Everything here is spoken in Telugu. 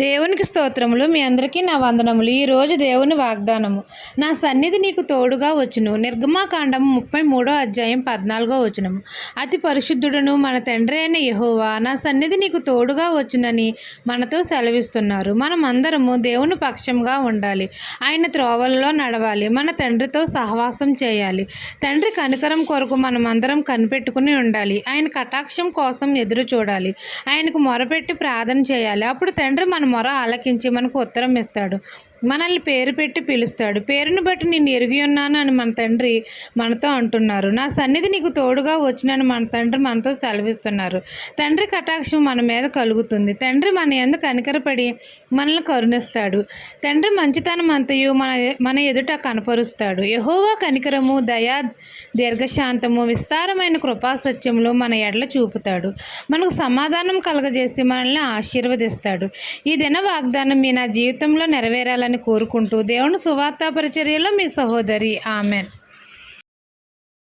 దేవునికి స్తోత్రములు. మీ అందరికీ నా వందనములు. ఈరోజు దేవుని వాగ్దానము. నా సన్నిధి నీకు తోడుగా వచ్చును. నిర్గమాకాండము ముప్పై మూడో అధ్యాయం పద్నాలుగో వచనము. అతి పరిశుద్ధుడును మన తండ్రి అయిన యహోవా నా సన్నిధి నీకు తోడుగా వచ్చునని మనతో సెలవిస్తున్నారు. మనం అందరము దేవుని పక్షంగా ఉండాలి. ఆయన త్రోవలలో నడవాలి. మన తండ్రితో సహవాసం చేయాలి. తండ్రి కనికరం కొరకు మనం అందరం కనిపెట్టుకుని ఉండాలి. ఆయన కటాక్షం కోసం ఎదురు చూడాలి ఆయనకు మొరపెట్టి ప్రార్థన చేయాలి. అప్పుడు తండ్రి మన మొర ఆలకించి మనకు ఉత్తరం ఇస్తాడు. మనల్ని పేరు పెట్టి పిలుస్తాడు. పేరును బట్టి నేను ఎరిగి ఉన్నాను అని మన తండ్రి మనతో అంటున్నారు. నా సన్నిధి నీకు తోడుగా వచ్చినని మన తండ్రి మనతో సెలవిస్తున్నారు. తండ్రి కటాక్షం మన మీద కలుగుతుంది. తండ్రి మన ఎందు కనికరపడి మనల్ని కరుణిస్తాడు. తండ్రి మంచితనం అంతయు మన మన ఎదుట కనపరుస్తాడు. యహోవా కనికరము దయా దీర్ఘశాంతము విస్తారమైన కృపా సత్యములు మన ఎడల చూపుతాడు. మనకు సమాధానం కలగజేసి మనల్ని ఆశీర్వదిస్తాడు. ఈ దిన వాగ్దానం మీ నా జీవితంలో నెరవేరాలని కోరుకుంటూ దేవుని సువార్త పరిచర్యలో మీ సహోదరి. ఆమెన్.